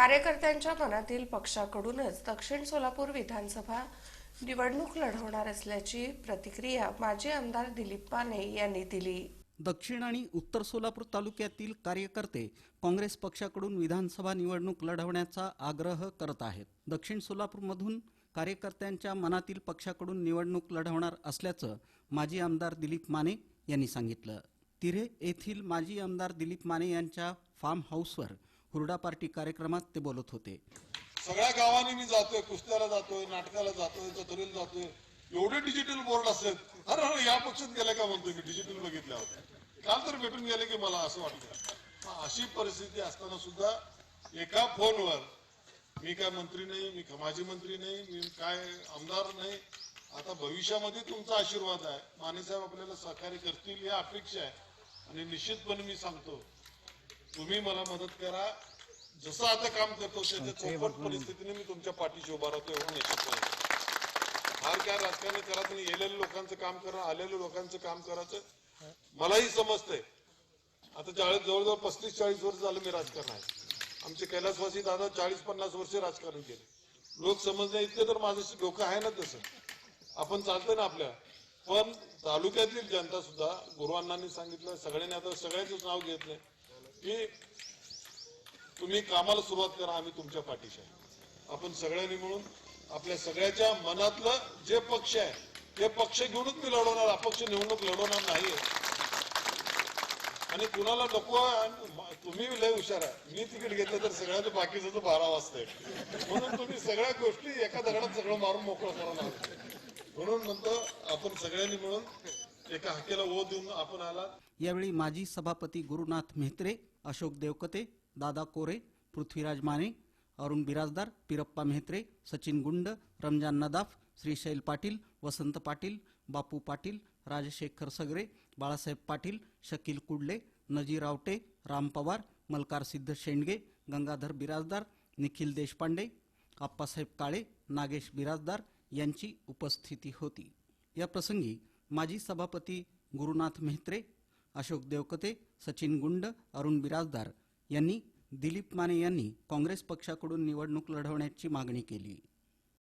कार्यकर्त्यांच्या मनातील पक्षाकडूनच दक्षिण सोलापूर विधानसभा निवडणूक लढवणार असल्याची प्रतिक्रिया माजी आमदार दिलीप माने यांनी दिली. दक्षिण आणि उत्तर सोलापूर तालुक्यातील कार्यकर्ते काँग्रेस पक्षाकडून विधानसभा निवडणूक लढवण्याचा आग्रह करत आहेत. दक्षिण सोलापूरमधून कार्यकर्त्यांच्या मनातील पक्षाकडून निवडणूक लढवणार असल्याचं माजी आमदार दिलीप माने यांनी सांगितलं. तिरे येथील माजी आमदार दिलीप माने यांच्या फार्म हाऊसवर हुरडा पार्टी कार्यक्रमात ते बोलत होते. सगळ्या गावांनी मी जातोय कुस्त्याला जातोय नाटकाला जातोय चतुरीला जातोय. एवढे डिजिटल बोर्ड असतात अरे अरे या पक्षात गेले का म्हणतोय मी? डिजिटल बघितल्या होत्या. काल तर भेटून गेले की मला असं वाटलं. अशी परिस्थिती असताना सुद्धा एका फोनवर मी काय मंत्री नाही मी माजी मंत्री नाही मी काय आमदार नाही. आता भविष्यामध्ये तुमचा आशीर्वाद आहे. मानेसाहेब आपल्याला सहकार्य करतील ही अपेक्षा आहे. आणि निश्चितपणे मी सांगतो तुम्ही मला मदत करा. जसं आता काम करतो त्याच्या चौपट परिस्थितीने मी तुमच्या पाठीशी उभा राहतो एवढं निश्चित आहे. फार काय राजकारण करा तुम्ही. गेलेल्या लोकांचं काम करा आलेल्या लोकांचं काम करायचं. मलाही समजतंय. आता चाळीस जवळजवळ पस्तीस चाळीस वर्ष झालं मी राजकारण आहे. आमचे कैलासवासी दादा चाळीस पन्नास वर्ष राजकारण केले. लोक समजण्या इतके तर माझं डोकं आहे ना तसं. आपण चालतंय ना आपल्या. पण तालुक्यातील जनता सुद्धा गुरुअण्णांनी सांगितलं सगळ्यांनी आता सगळ्यांचंच नाव घेतलंय. की तुम्ही कामाला सुरुवात करा आम्ही तुमच्या पाठीशी आहे. आपण सगळ्यांनी मिळून आपल्या सगळ्याच्या मनातलं जे पक्ष आहे ते पक्ष घेऊनच मी लढवणार अपक्ष निवडणूक लढवणार नाही आणि कुणाला नको तुम्ही लय हुशार आहे. मी तिकीट घेतलं तर सगळ्यांचं बाकीचं तर बारा वाजतंय. म्हणून तुम्ही सगळ्या गोष्टी एका दगडात सगळं मारून मोकळं करणार म्हणून म्हणतो आपण सगळ्यांनी मिळून एका हाकेला ओ देऊन आपण आला. यावेळी माजी सभापती गुरुनाथ मेहत्रे अशोक देवकते दादा कोरे पृथ्वीराज माने अरुण बिराजदार पिरप्पा मेहत्रे सचिन गुंड रमजान नदाफ श्रीशैल पाटील वसंत पाटील बापू पाटील राजशेखर सगरे बाळासाहेब पाटील शकील कुडले नजी रावटे राम पवार मलकार सिद्ध शेंडगे गंगाधर बिराजदार निखिल देशपांडे आप्पासाहेब काळे नागेश बिराजदार यांची उपस्थिती होती. या प्रसंगी माजी सभापती गुरुनाथ मेहत्रे अशोक देवकते सचिन गुंड अरुण बिराजदार यांनी दिलीप माने यांनी काँग्रेस पक्षाकडून निवडणूक लढवण्याची मागणी केली.